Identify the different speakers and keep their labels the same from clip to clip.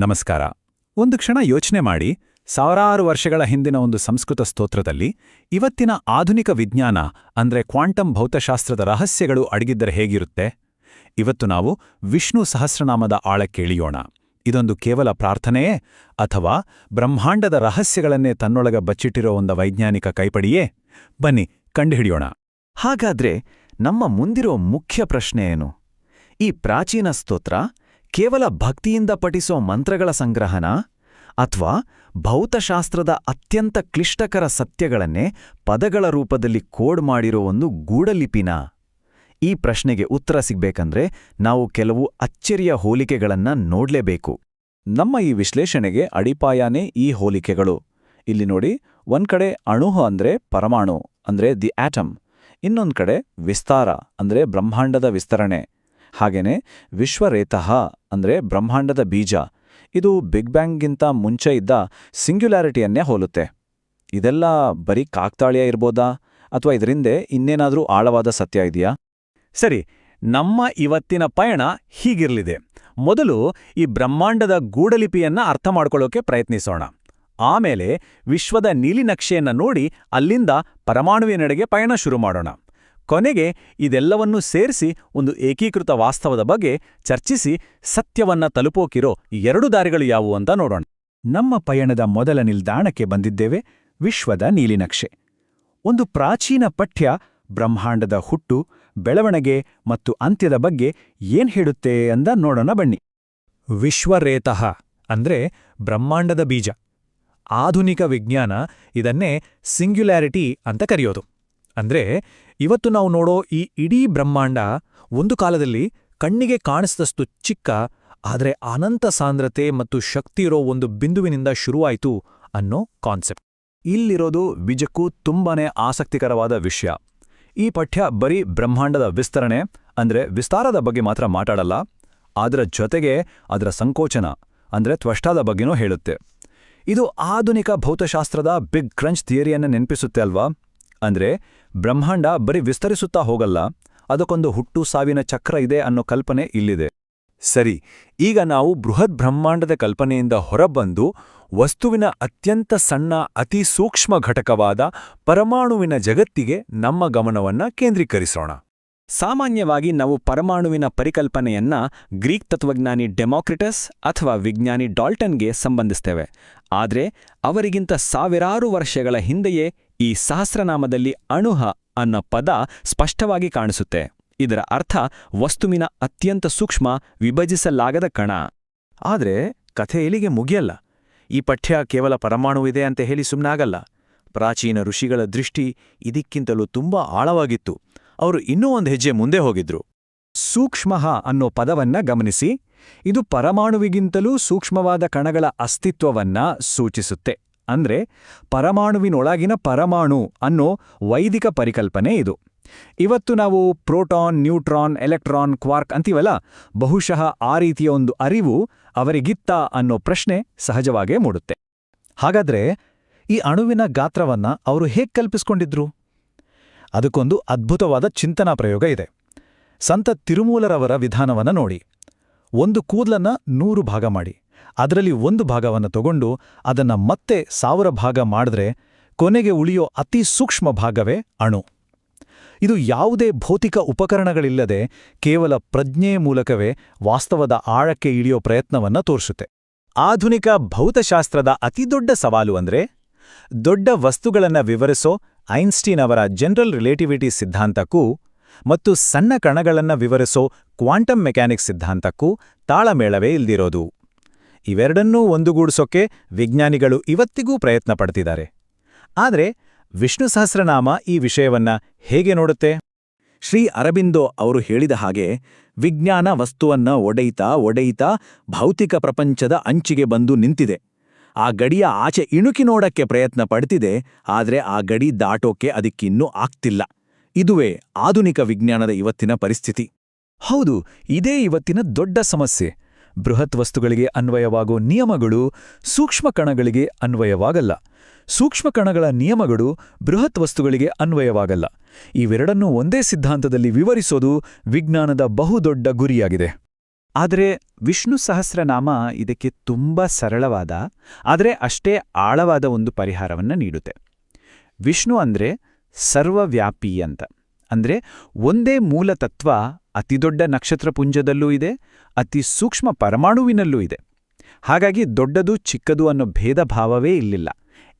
Speaker 1: ನಮಸ್ಕಾರ. ಒಂದು ಕ್ಷಣ ಯೋಚನೆ ಮಾಡಿ, ಸಾವಿರಾರು ವರ್ಷಗಳ ಹಿಂದಿನ ಒಂದು ಸಂಸ್ಕೃತ ಸ್ತೋತ್ರದಲ್ಲಿ ಇವತ್ತಿನ ಆಧುನಿಕ ವಿಜ್ಞಾನ, ಅಂದ್ರೆ ಕ್ವಾಂಟಮ್ ಭೌತಶಾಸ್ತ್ರದ ರಹಸ್ಯಗಳು ಅಡಗಿದ್ದರೆ ಹೇಗಿರುತ್ತೆ? ಇವತ್ತು ನಾವು ವಿಷ್ಣು ಸಹಸ್ರನಾಮದ ಆಳಕ್ಕೆಳಿಯೋಣ ಇದೊಂದು ಕೇವಲ ಪ್ರಾರ್ಥನೆಯೇ, ಅಥವಾ ಬ್ರಹ್ಮಾಂಡದ ರಹಸ್ಯಗಳನ್ನೇ ತನ್ನೊಳಗ ಬಚ್ಚಿಟ್ಟಿರೋ ಒಂದು ವೈಜ್ಞಾನಿಕ ಕೈಪಡಿಯೇ? ಬನ್ನಿ, ಕಂಡುಹಿಡಿಯೋಣ.
Speaker 2: ಹಾಗಾದ್ರೆ ನಮ್ಮ ಮುಂದಿರೋ ಮುಖ್ಯ ಪ್ರಶ್ನೆ ಏನು? ಈ ಪ್ರಾಚೀನ ಸ್ತೋತ್ರ ಕೇವಲ ಭಕ್ತಿಯಿಂದ ಪಠಿಸೋ ಮಂತ್ರಗಳ ಸಂಗ್ರಹನ ಅಥವಾ ಭೌತಶಾಸ್ತ್ರದ ಅತ್ಯಂತ ಕ್ಲಿಷ್ಟಕರ ಸತ್ಯಗಳನ್ನೇ ಪದಗಳ ರೂಪದಲ್ಲಿ ಕೋಡ್ ಮಾಡಿರೋ ಒಂದು ಗೂಢಲಿಪಿನ ಈ ಪ್ರಶ್ನೆಗೆ ಉತ್ತರ ಸಿಗ್ಬೇಕಂದ್ರೆ ನಾವು ಕೆಲವು ಅಚ್ಚರಿಯ ಹೋಲಿಕೆಗಳನ್ನ ನೋಡ್ಲೇಬೇಕು.
Speaker 1: ನಮ್ಮ ಈ ವಿಶ್ಲೇಷಣೆಗೆ ಅಡಿಪಾಯಾನೇ ಈ ಹೋಲಿಕೆಗಳು. ಇಲ್ಲಿ ನೋಡಿ, ಒಂದ್ ಕಡೆ ಅಣುಹ ಅಂದ್ರೆ ಪರಮಾಣು, ಅಂದ್ರೆ ದಿ ಆಟಮ್, ಇನ್ನೊಂದ್ ಕಡೆ ವಿಸ್ತಾರ, ಅಂದ್ರೆ ಬ್ರಹ್ಮಾಂಡದ ವಿಸ್ತರಣೆ. ಹಾಗೇನೆ ವಿಶ್ವರೇತಃ ಅಂದ್ರೆ ಬ್ರಹ್ಮಾಂಡದ ಬೀಜ. ಇದು ಬಿಗ್ ಬ್ಯಾಂಗ್ಗಿಂತ ಮುಂಚೆ ಇದ್ದ ಸಿಂಗ್ಯುಲಾರಿಟಿಯನ್ನೇ ಹೋಲುತ್ತೆ. ಇದೆಲ್ಲ ಬರೀ ಕಾಕ್ತಾಳೀಯ ಇರ್ಬೋದಾ? ಅಥವಾ ಇದರಿಂದೆ ಇನ್ನೇನಾದರೂ ಆಳವಾದ ಸತ್ಯ ಇದೆಯಾ? ಸರಿ, ನಮ್ಮ ಇವತ್ತಿನ ಪಯಣ ಹೀಗಿರಲಿದೆ. ಮೊದಲು ಈ ಬ್ರಹ್ಮಾಂಡದ ಗೂಢಲಿಪಿಯನ್ನ ಅರ್ಥ ಮಾಡ್ಕೊಳ್ಳೋಕೆ ಪ್ರಯತ್ನಿಸೋಣ. ಆಮೇಲೆ ವಿಶ್ವದ ನೀಲಿನಕ್ಷೆಯನ್ನ ನೋಡಿ ಅಲ್ಲಿಂದ ಪರಮಾಣುವಿನೆಡೆಗೆ ಪಯಣ ಶುರು ಮಾಡೋಣ. ಕೊನೆಗೆ ಇದೆಲ್ಲವನ್ನೂ ಸೇರಿಸಿ ಒಂದು ಏಕೀಕೃತ ವಾಸ್ತವದ ಬಗ್ಗೆ ಚರ್ಚಿಸಿ ಸತ್ಯವನ್ನ ತಲುಪೋಕಿರೋ ಎರಡು ದಾರಿಗಳು ಯಾವುವು ಅಂತ ನೋಡೋಣ. ನಮ್ಮ ಪಯಣದ ಮೊದಲ ನಿಲ್ದಾಣಕ್ಕೆ ಬಂದಿದ್ದೇವೆ, ವಿಶ್ವದ ನೀಲಿನಕ್ಷೆ. ಒಂದು ಪ್ರಾಚೀನ ಪಠ್ಯ, ಬ್ರಹ್ಮಾಂಡದ ಹುಟ್ಟು, ಬೆಳವಣಿಗೆ ಮತ್ತು ಅಂತ್ಯದ ಬಗ್ಗೆ ಏನ್ ಹೇಳುತ್ತೆ ಅಂದ ನೋಡೋಣ ಬನ್ನಿ. ವಿಶ್ವರೇತಃ ಅಂದ್ರೆ ಬ್ರಹ್ಮಾಂಡದ ಬೀಜ. ಆಧುನಿಕ ವಿಜ್ಞಾನ ಇದನ್ನೇ ಸಿಂಗ್ಯುಲಾರಿಟಿ ಅಂತ ಕರೆಯೋದು. ಅಂದ್ರೆ ಇವತ್ತು ನಾವು ನೋಡೋ ಈ ಇಡೀ ಬ್ರಹ್ಮಾಂಡ ಒಂದು ಕಾಲದಲ್ಲಿ ಕಣ್ಣಿಗೆ ಕಾಣಿಸಿದಷ್ಟು ಚಿಕ್ಕ, ಆದರೆ ಅನಂತ ಸಾಂದ್ರತೆ ಮತ್ತು ಶಕ್ತಿ ಇರೋ ಒಂದು ಬಿಂದುವಿನಿಂದ ಶುರುವಾಯಿತು ಅನ್ನೋ ಕಾನ್ಸೆಪ್ಟ್. ಇಲ್ಲಿರೋದು ವಿಜಕ್ಕೂ ತುಂಬಾನೇ ಆಸಕ್ತಿಕರವಾದ ವಿಷಯ. ಈ ಪಠ್ಯ ಬರೀ ಬ್ರಹ್ಮಾಂಡದ ವಿಸ್ತರಣೆ, ಅಂದ್ರೆ ವಿಸ್ತಾರದ ಬಗ್ಗೆ ಮಾತ್ರ ಮಾತಾಡಲ್ಲ ಅದರ ಜೊತೆಗೆ ಅದರ ಸಂಕೋಚನ, ಅಂದ್ರೆ ತ್ವಷ್ಟಾದ ಬಗ್ಗೆನೂ ಹೇಳುತ್ತೆ. ಇದು ಆಧುನಿಕ ಭೌತಶಾಸ್ತ್ರದ ಬಿಗ್ ಕ್ರಂಚ್ ಥಿಯರಿಯನ್ನು ನೆನಪಿಸುತ್ತೆ ಅಲ್ವಾ? ಅಂದ್ರೆ ಬ್ರಹ್ಮಾಂಡ ಬರೀ ವಿಸ್ತರಿಸುತ್ತಾ ಹೋಗಲ್ಲ, ಅದಕ್ಕೊಂದು ಹುಟ್ಟು ಸಾವಿನ ಚಕ್ರ ಇದೆ ಅನ್ನೋ ಕಲ್ಪನೆ ಇಲ್ಲಿದೆ. ಸರಿ, ಈಗ ನಾವು ಬೃಹತ್ ಬ್ರಹ್ಮಾಂಡದ ಕಲ್ಪನೆಯಿಂದ ಹೊರಬಂದು ವಸ್ತುವಿನ ಅತ್ಯಂತ ಸಣ್ಣ, ಅತಿ ಸೂಕ್ಷ್ಮ ಘಟಕವಾದ ಪರಮಾಣುವಿನ ಜಗತ್ತಿಗೆ ನಮ್ಮ ಗಮನವನ್ನ ಕೇಂದ್ರೀಕರಿಸೋಣ. ಸಾಮಾನ್ಯವಾಗಿ ನಾವು ಪರಮಾಣುವಿನ ಪರಿಕಲ್ಪನೆಯನ್ನ ಗ್ರೀಕ್ ತತ್ವಜ್ಞಾನಿ ಡೆಮಾಕ್ರಿಟಸ್ ಅಥವಾ ವಿಜ್ಞಾನಿ ಡಾಲ್ಟನ್ಗೆ ಸಂಬಂಧಿಸ್ತೇವೆ. ಆದರೆ ಅವರಿಗಿಂತ ಸಾವಿರಾರು ವರ್ಷಗಳ ಹಿಂದೆಯೇ ಈ ಸಹಸ್ರನಾಮದಲ್ಲಿ ಅಣುಹ ಅನ್ನ ಪದ ಸ್ಪಷ್ಟವಾಗಿ ಕಾಣಿಸುತ್ತೆ. ಇದರ ಅರ್ಥ ವಸ್ತುವಿನ ಅತ್ಯಂತ ಸೂಕ್ಷ್ಮ ವಿಭಜಿಸಲಾಗದ ಕಣ. ಆದರೆ ಕಥೆ ಇಲ್ಲಿಗೆ ಮುಗಿಯಲ್ಲ. ಈ ಪಠ್ಯ ಕೇವಲ ಪರಮಾಣುವಿದೆ ಅಂತ ಹೇಳಿ ಸುಮ್ಮನಾಗಲ್ಲ ಪ್ರಾಚೀನ ಋಷಿಗಳ ದೃಷ್ಟಿ ಇದಕ್ಕಿಂತಲೂ ತುಂಬಾ ಆಳವಾಗಿತ್ತು. ಅವರು ಇನ್ನೂ ಒಂದು ಹೆಜ್ಜೆ ಮುಂದೆ ಹೋಗಿದ್ರು. ಸೂಕ್ಷ್ಮ ಅನ್ನೋ ಪದವನ್ನ ಗಮನಿಸಿ. ಇದು ಪರಮಾಣುವಿಗಿಂತಲೂ ಸೂಕ್ಷ್ಮವಾದ ಕಣಗಳ ಅಸ್ತಿತ್ವವನ್ನ ಸೂಚಿಸುತ್ತೆ. ಅಂದ್ರೆ ಪರಮಾಣುವಿನೊಳಗಿನ ಪರಮಾಣು ಅನ್ನೋ ವೈದಿಕ ಪರಿಕಲ್ಪನೆ ಇದು. ಇವತ್ತು ನಾವು ಪ್ರೋಟಾನ್, ನ್ಯೂಟ್ರಾನ್, ಎಲೆಕ್ಟ್ರಾನ್, ಕ್ವಾರ್ಕ್ ಅಂತೀವಲ್ಲ, ಬಹುಶಃ ಆ ರೀತಿಯ ಒಂದು ಅರಿವು ಅವರಿಗಿತ್ತ ಅನ್ನೋ ಪ್ರಶ್ನೆ ಸಹಜವಾಗೇ ಮೂಡುತ್ತೆ. ಹಾಗಾದ್ರೆ ಈ ಅಣುವಿನ ಗಾತ್ರವನ್ನ ಅವರು ಹೇಗೆ ಕಲ್ಪಿಸ್ಕೊಂಡಿದ್ರು? ಅದಕ್ಕೊಂದು ಅದ್ಭುತವಾದ ಚಿಂತನಾ ಪ್ರಯೋಗ ಇದೆ. ಸಂತ ತಿರುಮೂಲರವರ ವಿಧಾನವನ್ನ ನೋಡಿ. ಒಂದು ಕೂದಲನ್ನ ನೂರು ಭಾಗ ಮಾಡಿ. ಅದರಲ್ಲಿ ಒಂದು ಭಾಗವನ್ನು ತಗೊಂಡು ಅದನ್ನ ಮತ್ತೆ ಸಾವಿರ ಭಾಗ ಮಾಡಿದ್ರೆ ಕೊನೆಗೆ ಉಳಿಯೋ ಅತಿ ಸೂಕ್ಷ್ಮ ಭಾಗವೇ ಅಣು. ಇದು ಯಾವುದೇ ಭೌತಿಕ ಉಪಕರಣಗಳಿಲ್ಲದೆ ಕೇವಲ ಪ್ರಜ್ಞೆಯ ಮೂಲಕವೇ ವಾಸ್ತವದ ಆಳಕ್ಕೆ ಇಳಿಯೋ ಪ್ರಯತ್ನವನ್ನ ತೋರಿಸುತ್ತೆ. ಆಧುನಿಕ ಭೌತಶಾಸ್ತ್ರದ ಅತಿದೊಡ್ಡ ಸವಾಲು ಅಂದ್ರೆ ದೊಡ್ಡ ವಸ್ತುಗಳನ್ನ ವಿವರಿಸೋ ಐನ್ಸ್ಟೀನ್ ಅವರ ಜನರಲ್ ರಿಲೇಟಿವಿಟಿ ಸಿದ್ಧಾಂತಕ್ಕೂ ಮತ್ತು ಸಣ್ಣ ಕಣಗಳನ್ನ ವಿವರಿಸೋ ಕ್ವಾಂಟಮ್ ಮೆಕ್ಯಾನಿಕ್ಸ್ ಸಿದ್ಧಾಂತಕ್ಕೂ ತಾಳಮೇಳವೇ ಇಲ್ದಿರೋದು. ಇವೆರಡನ್ನೂ ಒಂದುಗೂಡಿಸೋಕೆ ವಿಜ್ಞಾನಿಗಳು ಇವತ್ತಿಗೂ ಪ್ರಯತ್ನ ಪಡ್ತಿದ್ದಾರೆ. ಆದರೆ ವಿಷ್ಣು ಸಹಸ್ರನಾಮ ಈ ವಿಷಯವನ್ನ ಹೇಗೆ ನೋಡುತ್ತೆ? ಶ್ರೀ ಅರಬಿಂದೋ ಅವರು ಹೇಳಿದ ಹಾಗೆ ವಿಜ್ಞಾನ ವಸ್ತುವನ್ನ ಒಡೆಯಿತಾ ಒಡೆಯಿತಾ ಭೌತಿಕ ಪ್ರಪಂಚದ ಅಂಚಿಗೆ ಬಂದು ನಿಂತಿದೆ. ಆ ಗಡಿಯ ಆಚೆ ಇಣುಕಿ ನೋಡಕ್ಕೆ ಪ್ರಯತ್ನ ಪಡ್ತಿದೆ, ಆದರೆ ಆ ಗಡಿ ದಾಟೋಕೆ ಅದಕ್ಕಿನ್ನೂ ಆಗ್ತಿಲ್ಲ. ಇದುವೇ ಆಧುನಿಕ ವಿಜ್ಞಾನದ ಇವತ್ತಿನ ಪರಿಸ್ಥಿತಿ. ಹೌದು, ಇದೇ ಇವತ್ತಿನ ದೊಡ್ಡ ಸಮಸ್ಯೆ. ಬೃಹತ್ ವಸ್ತುಗಳಿಗೆ ಅನ್ವಯವಾಗೋ ನಿಯಮಗಳು ಸೂಕ್ಷ್ಮ ಕಣಗಳಿಗೆ ಅನ್ವಯವಾಗಲ್ಲ. ಸೂಕ್ಷ್ಮ ಕಣಗಳ ನಿಯಮಗಳು ಬೃಹತ್ ವಸ್ತುಗಳಿಗೆ ಅನ್ವಯವಾಗಲ್ಲ. ಇವೆರಡನ್ನೂ ಒಂದೇ ಸಿದ್ಧಾಂತದಲ್ಲಿ ವಿವರಿಸೋದು ವಿಜ್ಞಾನದ ಬಹುದೊಡ್ಡ ಗುರಿಯಾಗಿದೆ. ಆದರೆ ವಿಷ್ಣು ಸಹಸ್ರನಾಮ ಇದಕ್ಕೆ ತುಂಬ ಸರಳವಾದ, ಆದರೆ ಅಷ್ಟೇ ಆಳವಾದ ಒಂದು ಪರಿಹಾರವನ್ನು ನೀಡುತ್ತೆ. ವಿಷ್ಣು ಅಂದ್ರೆ ಸರ್ವವ್ಯಾಪಿ ಅಂತ. ಅಂದ್ರೆ ಒಂದೇ ಮೂಲ ತತ್ವ ಅತಿದೊಡ್ಡ ನಕ್ಷತ್ರಪುಂಜದಲ್ಲೂ ಇದೆ, ಅತಿ ಸೂಕ್ಷ್ಮ ಪರಮಾಣುವಿನಲ್ಲೂ ಇದೆ. ಹಾಗಾಗಿ ದೊಡ್ಡದು ಚಿಕ್ಕದು ಅನ್ನೋ ಭೇದ ಭಾವವೇ ಇಲ್ಲಿಲ್ಲ.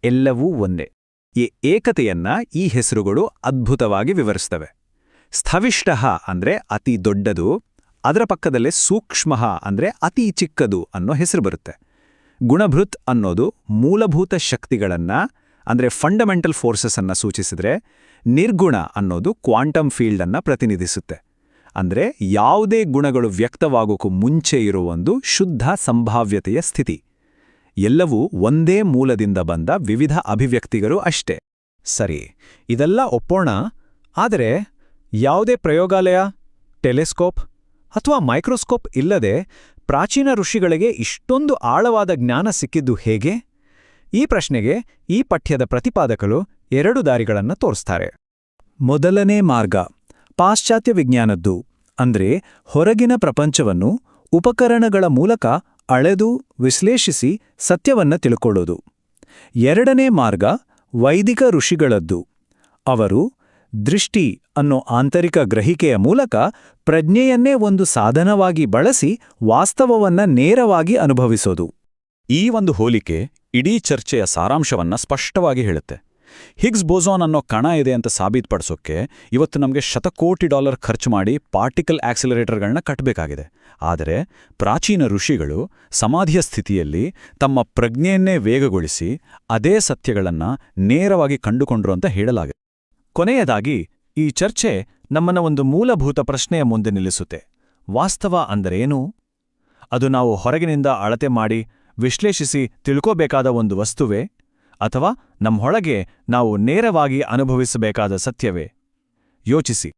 Speaker 1: ಎಲ್ಲವೂ ಒಂದೇ. ಈ ಏಕತೆಯನ್ನ ಈ ಹೆಸರುಗಳು ಅದ್ಭುತವಾಗಿ ವಿವರಿಸ್ತವೆ. ಸ್ಥವಿಷ್ಟ ಅಂದ್ರೆ ಅತಿ ದೊಡ್ಡದು, ಅದರ ಪಕ್ಕದಲ್ಲೇ ಸೂಕ್ಷ್ಮ ಅಂದ್ರೆ ಅತಿ ಚಿಕ್ಕದು ಅನ್ನೋ ಹೆಸರು ಬರುತ್ತೆ. ಗುಣಭೃತ್ ಅನ್ನೋದು ಮೂಲಭೂತ ಶಕ್ತಿಗಳನ್ನ, ಅಂದ್ರೆ ಫಂಡಮೆಂಟಲ್ ಫೋರ್ಸಸ್ ಅನ್ನ ಸೂಚಿಸಿದ್ರೆ, ನಿರ್ಗುಣ ಅನ್ನೋದು ಕ್ವಾಂಟಮ್ ಫೀಲ್ಡ್ ಅನ್ನ ಪ್ರತಿನಿಧಿಸುತ್ತೆ. ಅಂದ್ರೆ ಯಾವುದೇ ಗುಣಗಳು ವ್ಯಕ್ತವಾಗೋಕ್ಕೂ ಮುಂಚೆ ಇರೋ ಒಂದು ಶುದ್ಧ ಸಂಭಾವ್ಯತೆಯ ಸ್ಥಿತಿ. ಎಲ್ಲವೂ ಒಂದೇ ಮೂಲದಿಂದ ಬಂದ ವಿವಿಧ ಅಭಿವ್ಯಕ್ತಿಗಳು ಅಷ್ಟೇ.
Speaker 2: ಸರಿ, ಇದೆಲ್ಲ ಒಪ್ಪೋಣ? ಆದರೆ ಯಾವುದೇ ಪ್ರಯೋಗಾಲಯ, ಟೆಲಿಸ್ಕೋಪ್ ಅಥವಾ ಮೈಕ್ರೋಸ್ಕೋಪ್ ಇಲ್ಲದೆ ಪ್ರಾಚೀನ ಋಷಿಗಳಿಗೆ ಇಷ್ಟೊಂದು ಆಳವಾದ ಜ್ಞಾನ ಸಿಕ್ಕಿದ್ದು ಹೇಗೆ? ಈ ಪ್ರಶ್ನೆಗೆ ಈ ಪಠ್ಯದ ಪ್ರತಿಪಾದಕರು ಎರಡು ದಾರಿಗಳನ್ನು ತೋರಿಸ್ತಾರೆ.
Speaker 1: ಮೊದಲನೇ ಮಾರ್ಗ. ಪಾಶ್ಚಾತ್ಯ ವಿಜ್ಞಾನದ್ದು, ಅಂದ್ರೆ ಹೊರಗಿನ ಪ್ರಪಂಚವನ್ನು ಉಪಕರಣಗಳ ಮೂಲಕ ಅಳೆದು ವಿಶ್ಲೇಷಿಸಿ ಸತ್ಯವನ್ನ ತಿಳ್ಕೊಳ್ಳೋದು. ಎರಡನೇ ಮಾರ್ಗ ವೈದಿಕ ಋಷಿಗಳದ್ದು. ಅವರು ದೃಷ್ಟಿ ಅನ್ನೋ ಆಂತರಿಕ ಗ್ರಹಿಕೆಯ ಮೂಲಕ ಪ್ರಜ್ಞೆಯನ್ನೇ ಒಂದು ಸಾಧನವಾಗಿ ಬಳಸಿ ವಾಸ್ತವವನ್ನ ನೇರವಾಗಿ ಅನುಭವಿಸೋದು. ಈ ಒಂದು ಹೋಲಿಕೆ ಇಡೀ ಚರ್ಚೆಯ ಸಾರಾಂಶವನ್ನ ಸ್ಪಷ್ಟವಾಗಿ ಹೇಳುತ್ತೆ. ಹಿಗ್ಸ್ ಬೋಸಾನ್ ಅನ್ನೋ ಕಣ ಇದೆ ಅಂತ ಸಾಬೀತುಪಡಿಸೋಕ್ಕೆ ಇವತ್ತು ನಮಗೆ ಶತಕೋಟಿ ಡಾಲರ್ ಖರ್ಚು ಮಾಡಿ ಪಾರ್ಟಿಕಲ್ ಆಕ್ಸಿಲರೇಟರ್ಗಳನ್ನ ಕಟ್ಟಬೇಕಾಗಿದೆ ಆದರೆ ಪ್ರಾಚೀನ ಋಷಿಗಳು ಸಮಾಧಿಯ ಸ್ಥಿತಿಯಲ್ಲಿ ತಮ್ಮ ಪ್ರಜ್ಞೆಯನ್ನೇ ವೇಗಗೊಳಿಸಿ ಅದೇ ಸತ್ಯಗಳನ್ನ ನೇರವಾಗಿ ಕಂಡುಕೊಂಡ್ರು ಅಂತ ಹೇಳಲಾಗಿದೆ. ಕೊನೆಯದಾಗಿ, ಈ ಚರ್ಚೆ ನಮ್ಮನ್ನ ಒಂದು ಮೂಲಭೂತ ಪ್ರಶ್ನೆಯ ಮುಂದೆ ನಿಲ್ಲಿಸುತ್ತೆ. ವಾಸ್ತವ ಅಂದರೇನು ಅದು ನಾವು ಹೊರಗಿನಿಂದ ಅಳತೆ ಮಾಡಿ ವಿಶ್ಲೇಷಿಸಿ ತಿಳ್ಕೋಬೇಕಾದ ಒಂದು ವಸ್ತುವೇ? ಅಥವಾ ನಮ್ಮೊಳಗೆ ನಾವು ನೇರವಾಗಿ ಅನುಭವಿಸಬೇಕಾದ ಸತ್ಯವೇ? ಯೋಚಿಸಿ.